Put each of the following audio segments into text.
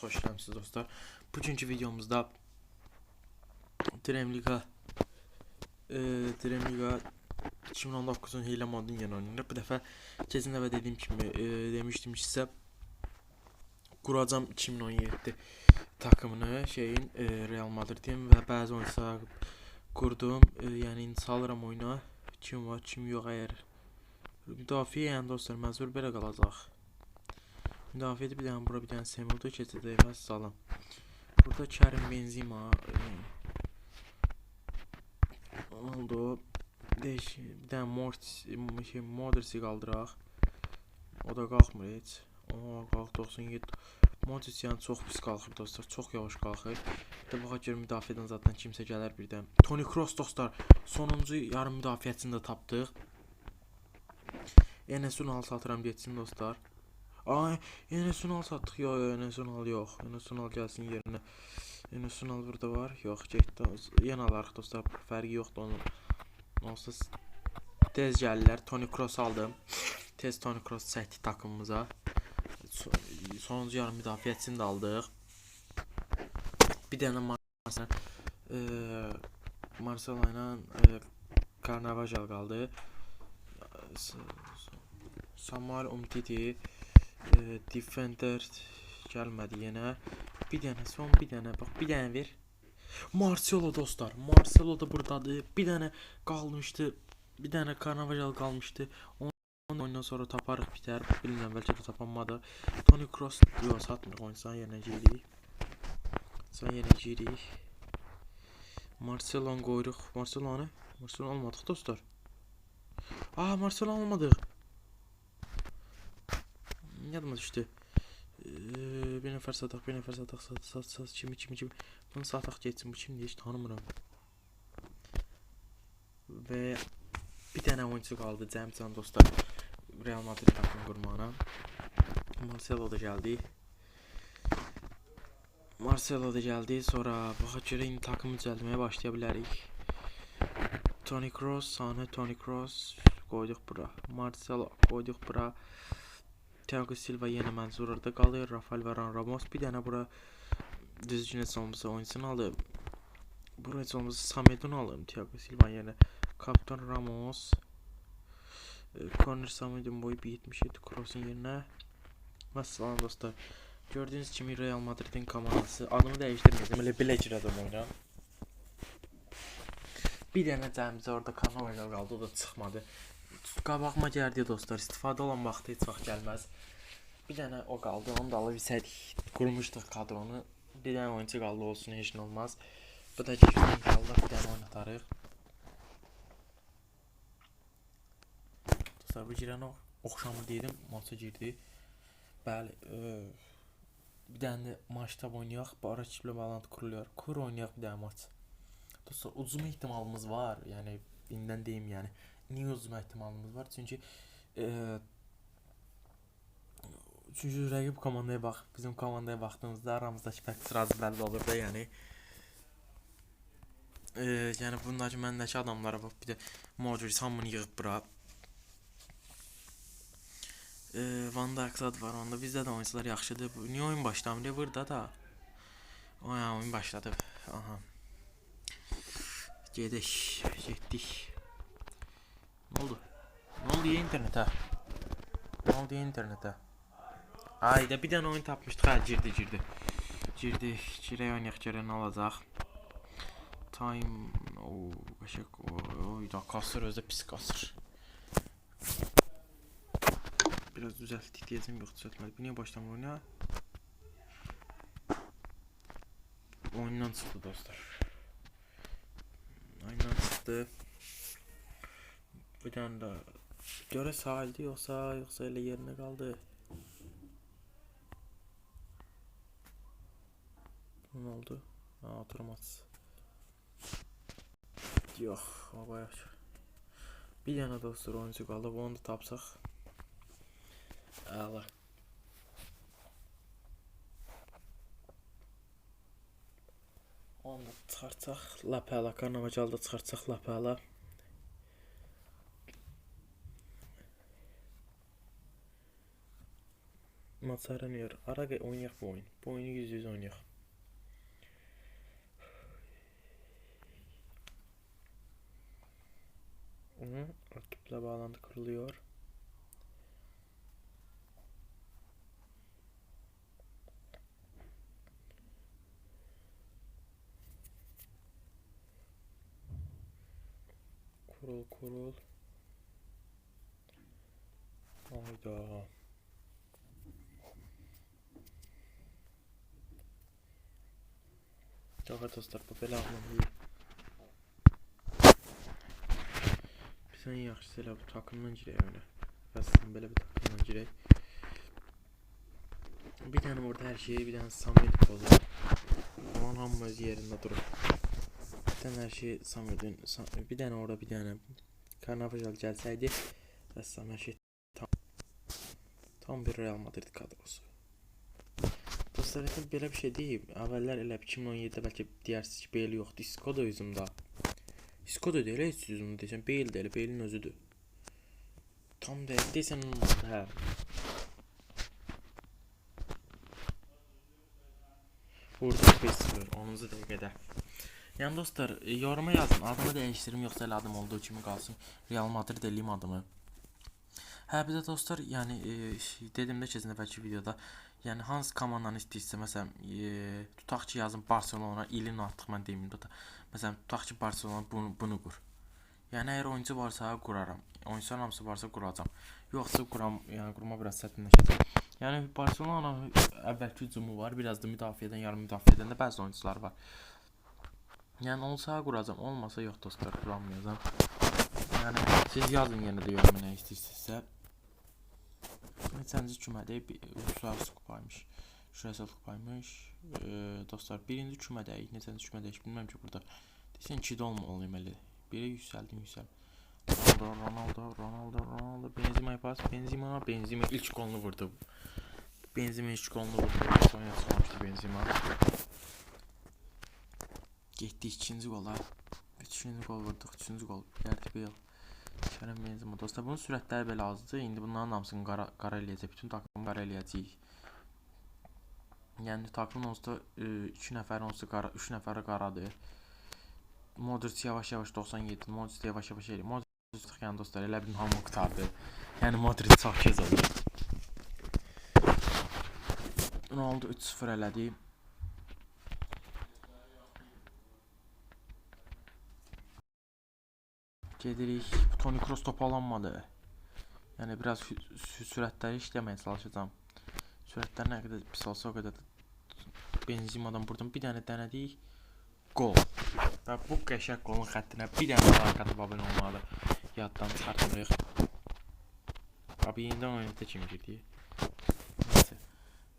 Hoş geldiniz dostlar. Bugünkü videomuzda Tremliga e, Tremliga 2019-un hiylə modunu yenə oynayırıq. Bu dəfə keçən dəfə dediyim kimi e, demişdim ki, sizə quracam 2017 takımını, şeyin e, Real Madridin və bəzi oyunçular qurdum. E, yəni indi salıram oyuna. Kim var, kim yox əgər müdafiə yəni dostlar məcbur belə qalacaq. Müdafiədə bir dənə bura bir dənə Semedo keçəcək və salam. Burada Kerim Benzema e, oldu. Deş, bir dənə Mort şey Modric qaldıraq. O da qalxmır heç. O qalx 97. Modric yəni çox pis qalxır dostlar, çox yavaş qalxır. Bir də baxa gör müdafiədən zaten kimsə gələr birdən. Toni Kroos dostlar, sonuncu yarım müdafiəsini də tapdıq. Enes Ünal satıram geçsin dostlar. Ay Enes Ünal sattık. Yok Enes Ünal yok. Enes Ünal gelsin yerine. Enes Ünal burada var. Yok getdi. Yeni alarıq dostlar. Fərqi yoxdur onun. Onsuz tez gəlirlər. Toni Kroos aldım. Tez Toni Kroos çəkdi takımımıza. So sonuncu yarım müdafiəçisini də aldıq. Bir dənə Marcelo eee Marcelo ilə eee Carnavajal qaldı. Samuel Umtiti e, Defender gəlmədi yenə. Bir dənə son bir dənə bax bir dənə ver. Marcelo dostlar. Marcelo da burdadır. Bir dənə qalmışdı. Bir dənə Carnavajal qalmışdı. Onu ondan sonra taparıq bitər. Bilmirəm bəlkə də tapanmadı. Toni Kroos yox satmır. Oyunsan yenəcəyik. Sən yenəcəyik. Marcelo qoyuruq. Marcelo ne? Marcelo almadıq dostlar. Aa Marcelo almadıq. Yadıma düşdü. Ee, bir nəfər sataq, bir nəfər sataq, sat, sat, sat, kimi, kimi, kimi. Bunu sataq geçsin, bu kimdir heç tanımıram. Və bir dənə oyuncu qaldı Cəmcan dostlar. Real Madrid takımı qurmağına. Marcelo da gəldi. Marcelo da gəldi. Sonra baxa görə indi takımı düzəltməyə başlaya bilərik. Toni Kroos, Sane, Toni Kroos qoyduq bura. Marcelo qoyduq bura. Thiago Silva yenə məncur orada qalır. Rafael Varane Ramos bir dənə bura düzgün olmasa oyuncusunu alıb. Bura heç olmasa Samedon alım. Thiago Silva yenə. Kaptan Ramos. E, Corner Samedon boyu 1.77 Kroos'un yerinə. Məsələn dostlar. Gördüyünüz kimi Real Madridin komandası adını dəyişdirməyəcəm. Elə belə girəcəm oyuna. Bir dənə cəmcə orada Carvajal qaldı, o da çıxmadı. Qabağıma gəldi dostlar. İstifadə olan vaxtı heç vaxt gəlməz. Bir dənə o qaldı, onu da alıb isədik. Qurmuşduq kadronu. Bir dənə oyuncu qaldı olsun, heç nə olmaz. Bu da keçən qaldı, bir dənə oynatarıq. Dostlar, bu girən o oxşamı dedim, maça girdi. Bəli, e, bir dənə də maçda oynayaq, bu ara rakiblə bağlantı kuruluyor. Kur oynayaq bir dənə maç. Dostlar, uzun ihtimalımız var. Yəni indən deyim, yəni. Niyə uzun ihtimalımız var? Çünki e, çünki rəqib komandaya bax, bizim komandaya baxdığımızda aramızdakı fərq sırazı bəlli olur da, yəni. E, yəni bundakı məndəki adamlara bax, bir də Modric hamını yığıb bura. E, Van Dijk zad var onda. Bizdə də oyuncular yaxşıdır. Niyə oyun başlamır burada da? O ya oyun başladı. Aha. Gedik, getdik. Ne oldu ya internete? Ne oldu ya internete? Ayda bir dənə oyun tapmışdıq. Ha, girdi, girdi. Girdi. Girək oynayaq görək nə olacaq. Time, o, qəşəng, oy, da kasır özü pis kasır. Biraz düzəltdik deyəcəm, yox düzəltmədik. Bu niyə başlamır oyuna? Oyundan çıxdı dostlar. Oyundan çıxdı. Bir tane daha. Göre sahildi yoksa yoksa öyle yerine kaldı. Ne oldu? Ha oturamaz. Yok o bayağı. Bir tane dostlar oyuncu kaldı. Onu da tapsak. Allah. Onu da çıxartsaq. Lapala, karnavacal da çıxartsaq lapala. Maç aranıyor. Ara oynayaq bu oyun. Bu oyunu yüz yüz oynayaq. Hı, rakiple bağlantı kuruluyor. Kurul kurul. Hayda. Dağa dostlar bu belə ağlamayı. Bizən yaxşısı elə bu takımdan girək oyuna. Bəssən belə bir takımdan girək. Bir dənə orada hər şeyi, bir dənə Samet pozur. Onun hamı öz yerində durur. Bir dənə hər şey Samet'in, Sa- bir dənə orada bir dənə Carnavajal gəlsəydi, rəssam hər şey tam, tam bir Real Madrid kadrosu. Dostlar belə bir şey deyib. Əvvəllər elə 2017-də bəlkə deyərsiniz ki, Bale yoxdur. Isco da üzümdə. Isco da deyil, heç üzümdə deyəsən də elə Bale'in özüdür. Tam dəqiq deyəsən hə. Burada 5-0, 10-cu dəqiqədə. Yəni dostlar, yoruma yazın. Adımı dəyişdirim yoxsa elə adım olduğu kimi qalsın. Real Madrid eləyim adımı. Hə bir də dostlar, yəni e, dedim də keçən dəfəki videoda, yəni hansı komandanı istəyirsə, məsələn, e, tutaq ki, yazın Barselona, ilin artıq mən deməyim də. Məsələn, tutaq ki, Barselona bunu bunu qur. Yəni əgər oyuncu varsa quraram. Oyunçular hamısı varsa quracam. Yoxsa quram, yəni qurma biraz çətinləşəcək. Yəni Barselona əvvəlki hücumu var, biraz da müdafiədən, yarım müdafiədən də bəzi oyunçular var. Yəni olsa quracam, olmasa yox dostlar, quramayacam. Yəni siz yazın yenə də yoruma nə istəyirsinizsə. Kümədəyik? Bir- Uluslararası kupaymış. Şurası kupaymış. Ee, dostlar birinci kümədəyik. Neçənci kümədəyik bilmirəm ki burada. Desən 2-də olmalıyım elə. Biri yüksəldim, yüksəl. Ronaldo, Ronaldo, Ronaldo, Ronaldo, Benzema pas, Benzema, Benzema ilk golunu vurdu. Benzema ilk golunu vurdu. Sonra çıxmışdı Benzema. Getdi ikinci qola. Üçüncü gol vurduq, üçüncü gol. Gerçi Bale. Kerem Benzema. Dostlar bunun sürətləri belə azdır. İndi bunların hamısını qara, qara eləyəcək. Bütün takımı qara eləyəcəyik. Yəni takımın onsuz da 2 nəfər onsuz da qara, 3 nəfəri qaradır. Modric yavaş-yavaş 97, Modric yavaş-yavaş eləyir. Modric yəni dostlar elə bir hamı qutardı. Yəni Modric çox gec oldu. Ronaldo 3-0 elədi. Gedirik. Toni Kroos toparlanmadı. Yəni biraz sü- sü- sürətləri işləməyə çalışacağam. Sürətlər nə qədər pis olsa o qədər də Benzemadan buradan bir dənə dənədik. Gol. Və bu qəşəng qolun xəttinə bir dənə like atıb abunə olmalı. Yaddan çıxartmırıq. Abi yenidən oyuna kimi girdik. Neyse.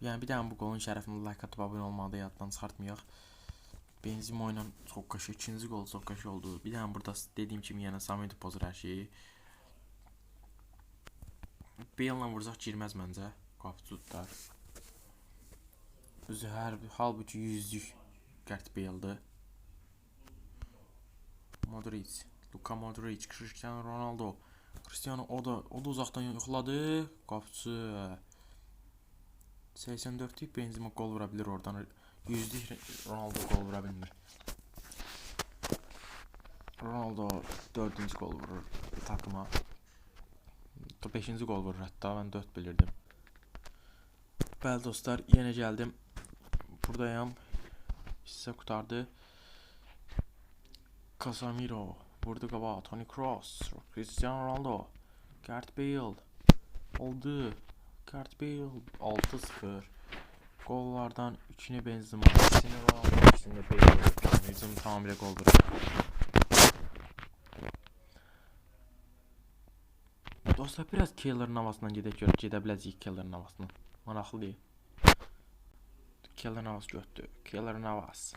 Yəni bir dənə bu qolun şərəfinə like atıb abunə olmalı yaddan çıxartmayaq. Benzema ilə çox qəşəng ikinci qol çox qəşəng oldu. Bir dənə burada dediyim kimi yenə Samet pozur hər şeyi. Bale-la vursaq girməz məncə. Qapıcı tutar. Özü hər halbuki yüzlük Gert Bale-dır. Modric, Luka Modric, Cristiano Ronaldo. Cristiano o da o da uzaqdan yoxladı. Qapıcı. 84'lük Benzema gol vura bilir oradan. Yüzlük Ronaldo gol vura bilmir. Ronaldo 4-cü gol vurur takıma. 5-ci gol vurur hətta mən 4 bilirdim. Bəli dostlar, yenə gəldim. Buradayam. Hissə qutardı. Casemiro vurdu qabağa. Toni Kroos, Cristiano Ronaldo, Gareth Bale. Oldu. Gareth Bale 6-0. Qollardan 3-ünü Benzema, 2-sini Ronaldo, 2-sini Bale. Hücum tamamilə qol vurur. Dostlar biraz Keller'ın havasından gedək gedə biləcəyik Keller'ın havasına. Maraqlı deyil. Keller'ın havası götdü. Keller'ın havası.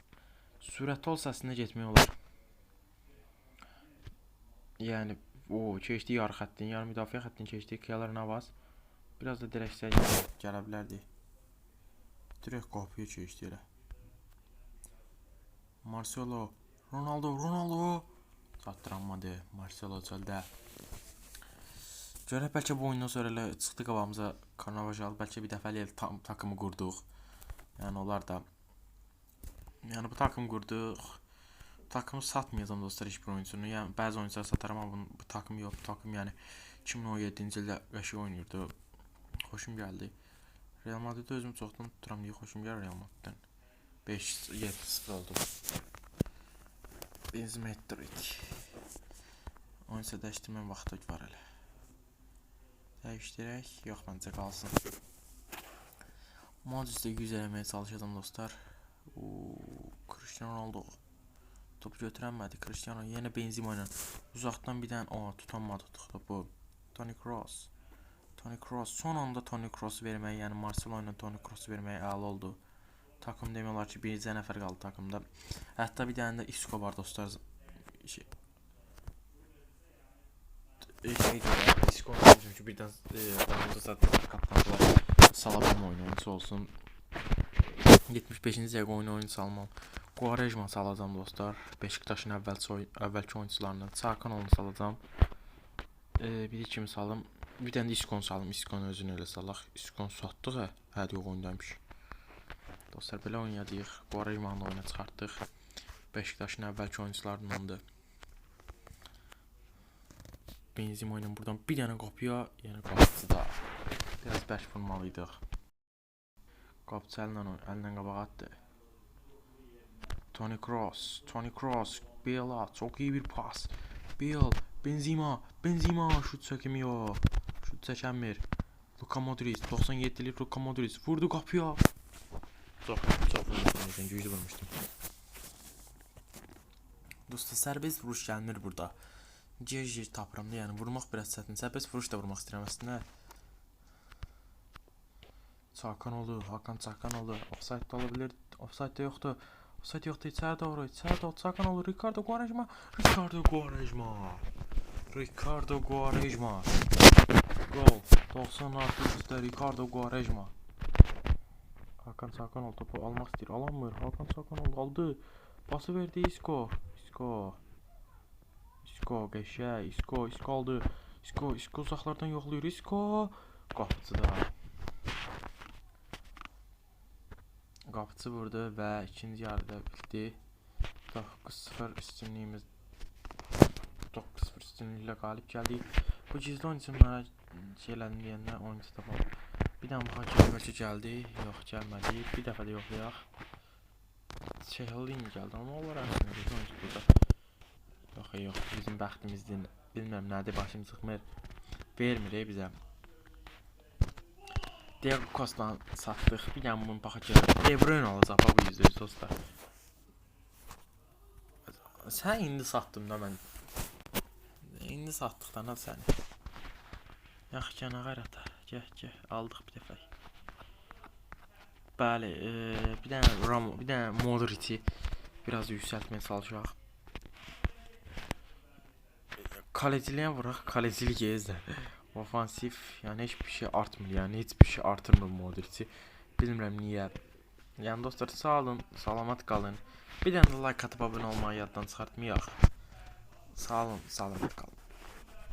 Sürətli olsa əslində getmək olar. Yəni o keçdi yarı xəttin, yarı müdafiə xəttin keçdi Keller'ın havası. Biraz da dirəksiyə gələ bilərdi. Direkt qapıya keçdi elə. Marcelo, Ronaldo, Ronaldo. Çatdıranmadı. Marcelo çöldə. Görək bəlkə bu oyundan sonra elə çıxdı qabağımıza Carnavajal, bəlkə bir dəfə elə tam takımı qurduq. Yəni onlar da Yəni bu takım qurduq. Takımı satmayacağam dostlar heç bir oyuncunu. Yəni bəzi oyuncular sataram amma bu, bu takım yox. Bu takım yəni 2017-ci ildə qəşəng oynayırdı. Xoşum gəldi. Real Madrid özüm çoxdan tuturam deyə xoşum gəlir Real Madriddən. 5-7-0 oldu. Benzema etdirik. Oyunsa dəyişdirmə vaxtı var hələ. Dəyişdirək. Yox, məncə qalsın. Modric-də 100 eləməyə çalışacağam dostlar. Oo, Cristiano Ronaldo. Top götürənmədi Cristiano. Yenə Benzema ilə uzaqdan bir dənə o tutanmadıq topu. Toni Kroos. Toni Kroos son anda Toni Kroos verməyi, yəni Marcelo ilə Toni Kroos verməyi əla oldu. Takım demək olar ki, bircə nəfər qaldı takımda. Hətta bir dənə də Isco var dostlar. Şey, e, şey görə Isco çünki birdən e, oyuncu zaten qaptandılar. Salabam oyuncusu olsun. 75-ci dəqiqə oyunu oyun salmam. Quaresma salacağam dostlar. Beşiktaşın əvvəlki oy əvvəlki oyunçularından. Çarkanoğlu salacağam. E, bir kimi salım. Bir dənə də Iscon salım. Iscon özünü elə salaq. Iscon satdıq hə. Hə, yox oyundaymış. Dostlar belə oynayacağıq. Quaresmanı oyuna çıxartdıq. Beşiktaşın əvvəlki oyunçularındandır. Benzema ilə buradan bir dənə qapıya, yəni qapısı da biraz bərk vurmalıydıq. Qapıcı əllə əllə qabağa atdı. Toni Kroos, Toni Kroos, Bale çok iyi bir pas. Bale, Benzema, Benzema şut çəkmiyor. Şut çəkənmir. Luka Modric, 97'lik Luka Modric vurdu qapıya. Çox, çox vurmuşdum, yüz vurmuşdum. Dostlar serbest vuruş gəlmir burada. Gir-gir tapıram da, yəni vurmaq biraz çətin. Serbest vuruş da vurmaq istəyirəm əslində. Çakanoğlu, Hakan Çakanoğlu. Offside de olabilir. Offside de yoktu. Offside yoktu. İçeri doğru. İçeri doğru. Çakanoğlu. Ricardo Quaresma. Ricardo Quaresma. Ricardo Quaresma. Gol. 90 artı üstte Ricardo Quaresma. Hakan Çakanoğlu topu almak istiyor. Alamıyor. Hakan Çakanoğlu aldı. Pası verdi Isco. Isco. Isco geçe. Isco. Isco aldı. Isco. Isco uzaklardan yokluyor. Isco. Qapıcıda. Qapıcı vurdu və ikinci yarıda bitdi. 9-0 üstünlüyümüz 9-0 üstünlüklə qalib gəldik. Bu gizli oyunculara şeylərini deyəndə oyuncu tapalım. Bir dənə bu hakem bəlkə gəldi. Yox, gəlmədi. Bir dəfə də yoxlayaq. Şehirlin gəldi amma onlar əslində gizli oyuncu burada. Yox, yox, bizim bəxtimizdir. Bilməm nədir, başım çıxmır. Vermir ey bizə. Diego Costa satdıq. Bir dənə bunun baxacaq. De Bruyne bu yüzdə dostlar. Sən indi satdın da mən. İndi satdıq da nə səni. Yaxşı cana qayrata. Gəh, gəh, aldıq bir dəfə. Bəli, e, bir dənə Ramo, bir dənə Modric-i biraz yüksəltməyə çalışaq. Kaleciliyə vuraq, kalecilik ezdə. Ofansif, yəni heç bir şey artmır, yəni heç bir şey artırmır Modric-i. Bilmirəm niyə. Yəni dostlar, sağ olun, salamat qalın. Bir dənə də like atıb abunə olmağı yaddan çıxartmayaq. Sağ olun, salamat qalın.